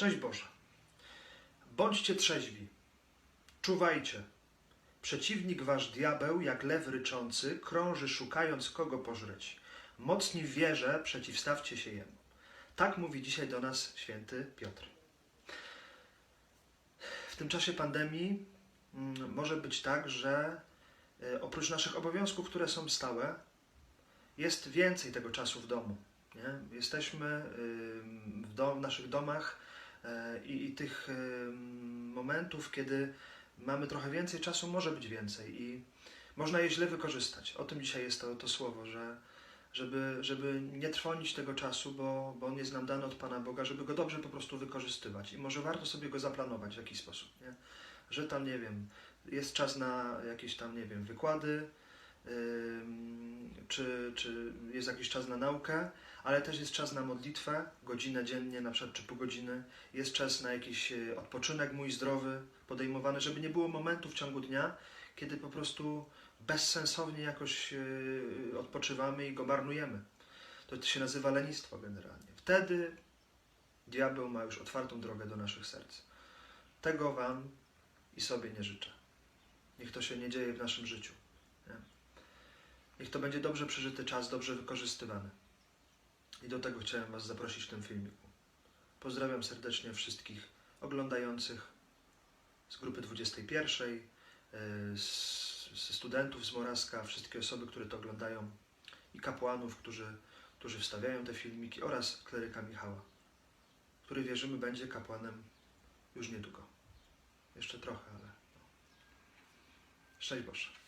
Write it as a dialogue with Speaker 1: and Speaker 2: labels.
Speaker 1: Szczęść Boże. Bądźcie trzeźwi. Czuwajcie. Przeciwnik wasz diabeł, jak lew ryczący, krąży szukając kogo pożreć. Mocni w wierze, przeciwstawcie się jemu. Tak mówi dzisiaj do nas święty Piotr. W tym czasie pandemii mm, może być tak, że e, oprócz naszych obowiązków, które są stałe, jest więcej tego czasu w domu. Nie? Jesteśmy w, dom, w naszych domach i, i tych ym, momentów, kiedy mamy trochę więcej czasu, może być więcej i można je źle wykorzystać. O tym dzisiaj jest to, to słowo, że żeby, żeby nie trwonić tego czasu, bo, bo on jest nam dany od Pana Boga, żeby go dobrze po prostu wykorzystywać. I może warto sobie go zaplanować w jakiś sposób, nie? Że tam, nie wiem, jest czas na jakieś tam, nie wiem, wykłady, ym, czy, czy jest jakiś czas na naukę, ale też jest czas na modlitwę, godzinę dziennie, na przykład czy pół godziny. Jest czas na jakiś e, odpoczynek mój zdrowy, podejmowany, żeby nie było momentu w ciągu dnia, kiedy po prostu bezsensownie jakoś e, odpoczywamy i go marnujemy. To się nazywa lenistwo generalnie. Wtedy diabeł ma już otwartą drogę do naszych serc. Tego Wam i sobie nie życzę. Niech to się nie dzieje w naszym życiu. Nie? Niech to będzie dobrze przeżyty czas, dobrze wykorzystywany. I do tego chciałem Was zaprosić w tym filmiku. Pozdrawiam serdecznie wszystkich oglądających z grupy 21, y, z, ze studentów z Moraska, wszystkie osoby, które to oglądają i kapłanów, którzy, którzy wstawiają te filmiki oraz kleryka Michała, który wierzymy będzie kapłanem już niedługo. Jeszcze trochę, ale. No. Szczęść Boże.